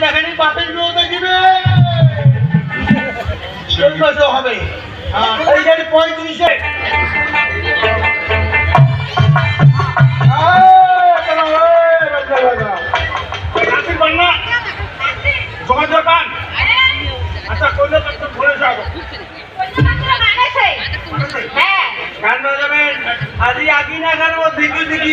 দেখেনি, বাপের বিয়েও দেখিবে হবে। হ্যাঁ। এই গাড়ি পঁয়ত্রিশে। আজি আগি না ও দিকি দিকি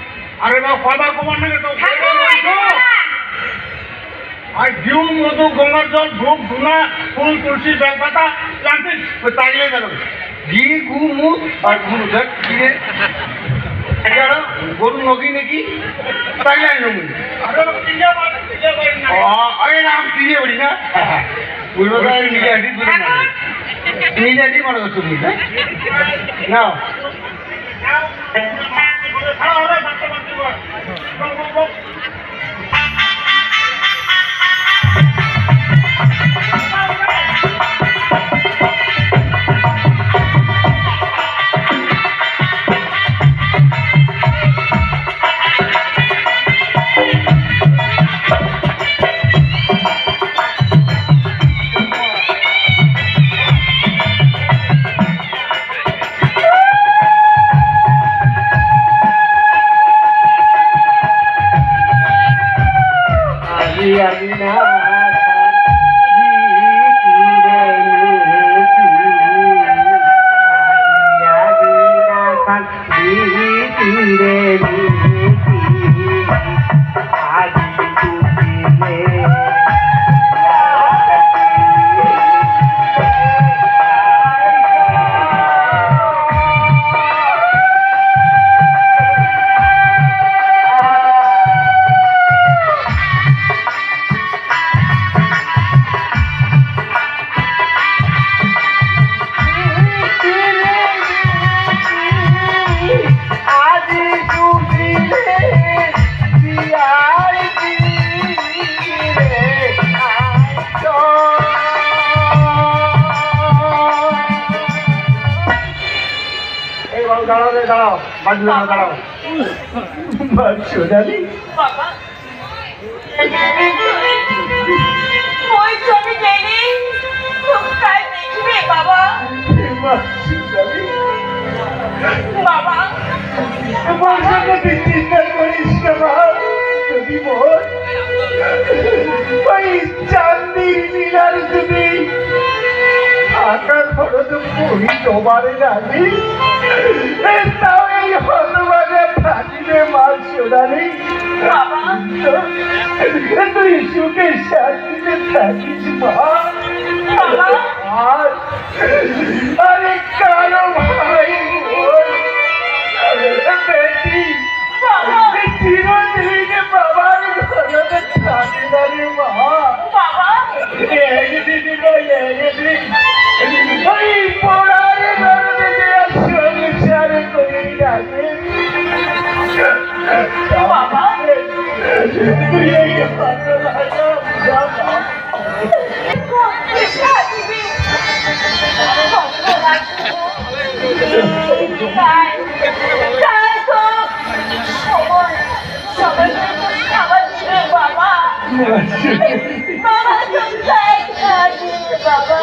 আরে বাবা খাবার কমার নাকি তো আর ঘিউ মধু গঙ্গার জল ধূপ ধুনা ফুল তুলসী বেলপাতা জানতিস? ওই তাইলে গেল ঘি গু মুখ আর গুরু দেখ কি রে? এগারো গরু নগি নাকি? তাইলে আনি নমুন। আরে না। আরে দিয়ে বলি না? বুঝলো তো নিজে হাঁটি তুলে নিজে হাঁটি মনে করছ তুমি না খাওয়া হবে বাচ্চা বাচ্চা দাঁড়াও রে দাঁড়াও। বাজু দাঁড়াও দাঁড়াও সোনালি বাবা। বাবা। তোমার করিস না মোহন ওই চান্দির মিলার ফরদ পুরি তোমার রানী। তাও এই হনুমানে থাকিলে মা সোনানি তুই সুখে শান্তিতে থাকিস মা। আর বাবার ঘরে থাকে না রে Baba.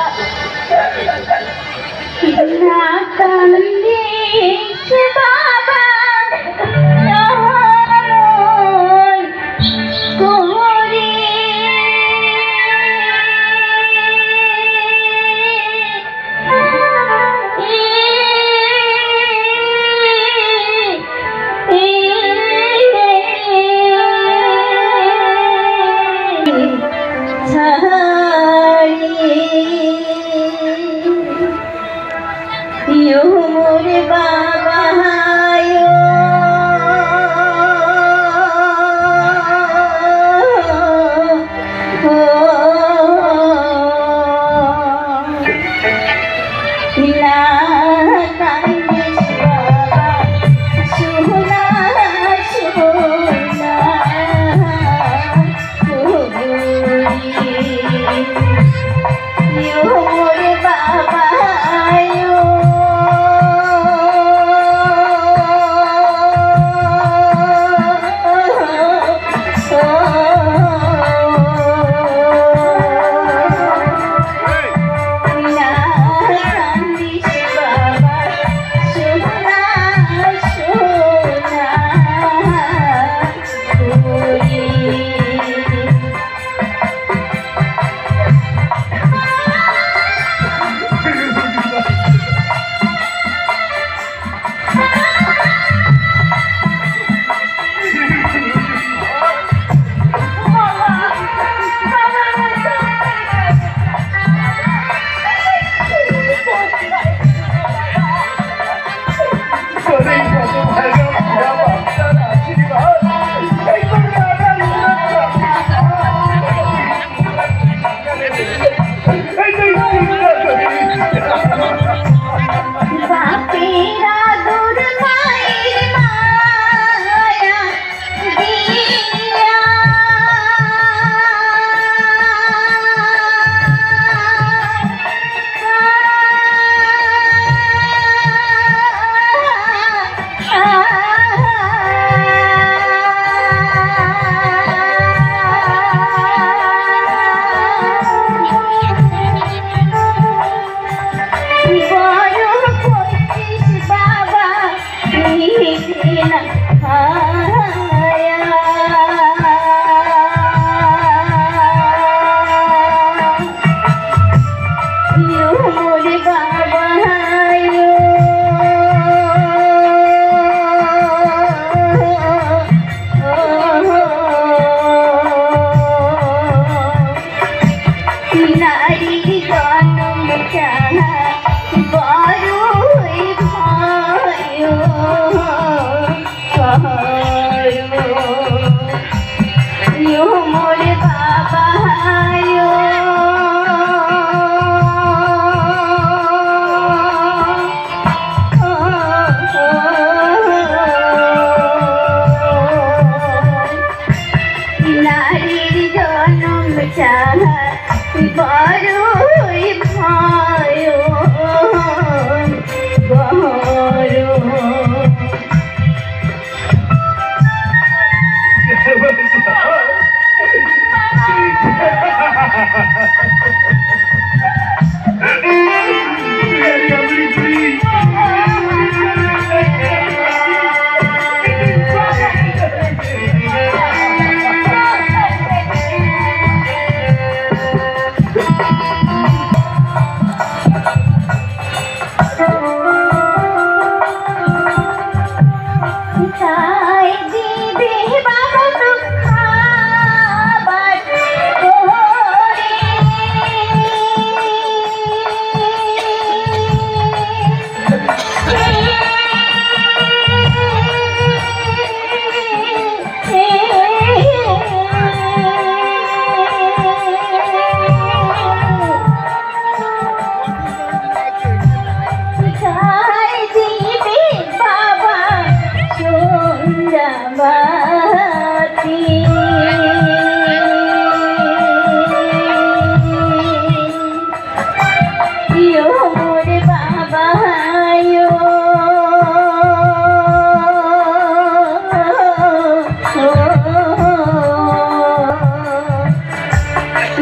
ইউ মোরে বাবা। 我 儿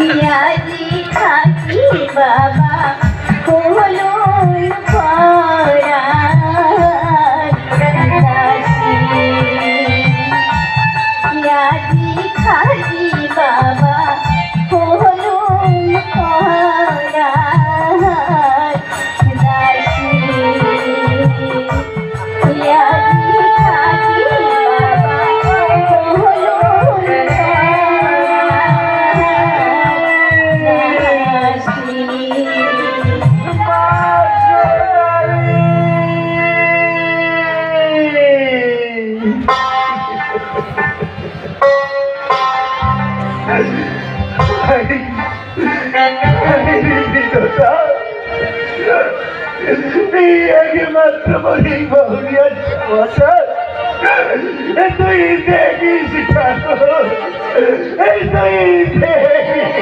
দিয়া থাকি বাবা। মাত্র বলি বহুরিয়া বছর তুই দেখিস তুই দেখিস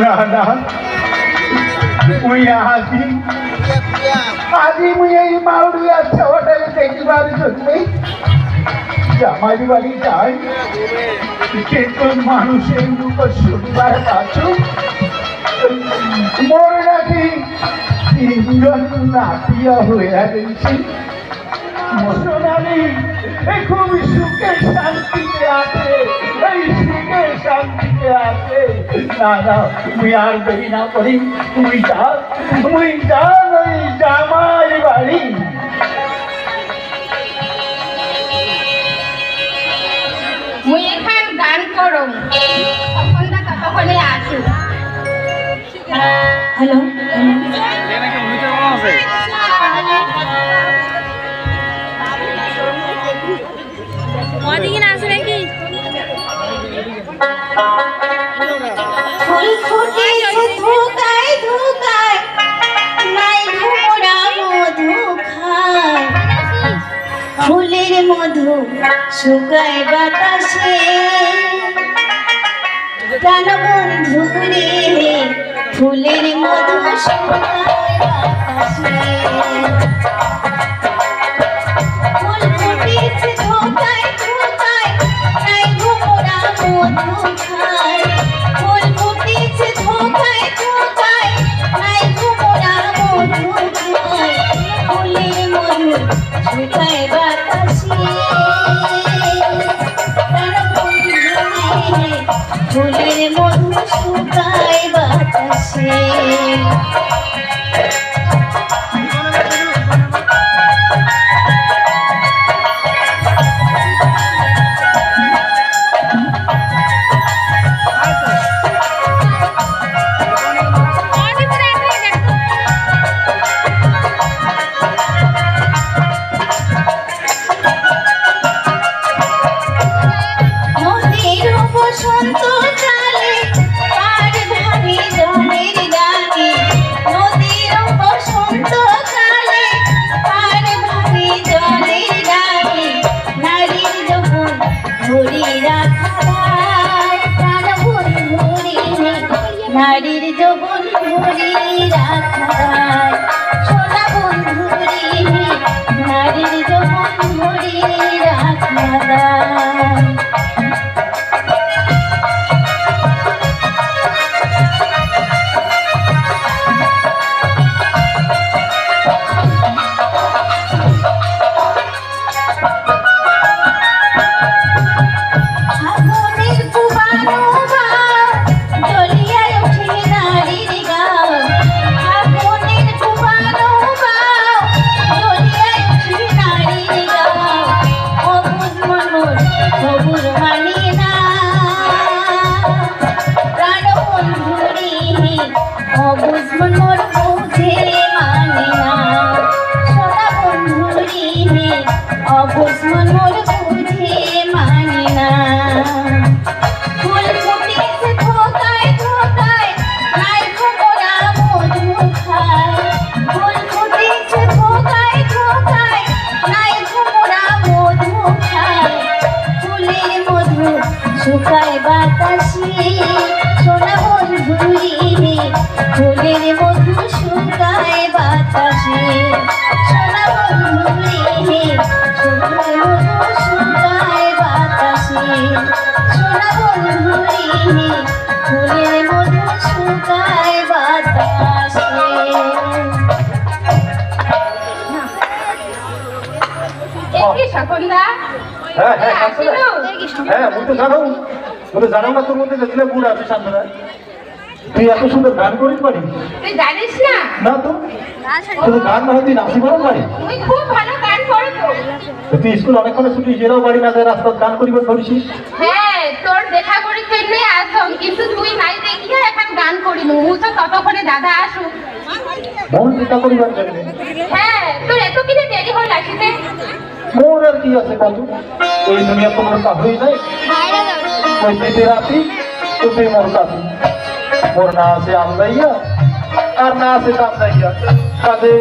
না না আজি মুই এই জামাই বাড়ি যাই। কিন্তু মানুষের উপর শুনবার পাচ্ছ মোর নাকি তিনজন নাতিয়া হয়ে গেছি। মুসলানি খুব সুখে শান্তিতে আছে এই সুখে শান্তিতে আছে। না না তুই আর দেরি না করি। তুই যা তুই যা ওই জামাই বাড়ি। মুই এখান গান করম তখন না ততক্ষণে আসু। হ্যালো ওদিকে না আসে নাকি? ফুল ফুটেছে ধোকায় ধোকায় নাই ভোরা মধু খায়। ফুলের মধু শুকায় বাতাসে। প্রাণ বন্ধু রে ফুলের মধু শুকায় বাতাসে। ফুলের মধু শুকায় বাতাসে। ಸದಾ ফুলের মধু শুকায় বাতাসে। সোনা বন্ধু রে ফুলের মধু শুকায় বাতাসে। সোনা বন্ধু রে ফুলের মধু শুকায় বাতাসে। সকলদা হ্যাঁ হ্যাঁ হ্যাঁ মুই তো জানো তো জানো না তোর মধ্যে বুড় আছে সামনে তুই এত সুন্দর গান করিস পারি তুই জানিস না? না তো। তুই গান না হয় তুই নাচি পারো পারি তুই খুব ভালো গান করো তো। তুই স্কুল অনেকক্ষণ ছুটি জেরাও বাড়ি না যায় রাস্তার গান করিবার ধরিস হ্যাঁ তোর দেখা করি ফেললে আসম কিন্তু তুই নাই দেখিয়া এখন গান করি নু তো ততক্ষণে দাদা আসুক। মন চিন্তা করিবার জন্য হ্যাঁ তোর এত কিনে দেরি হল আসিতে মোর আর কি আছে কত? এই দুনিয়া তো মোর কাহই নাই? ওই পেটে রাতি তুই মোর কাহি মোর না আছে আমদাইয়া আর না আছে কামদাইয়া কাজে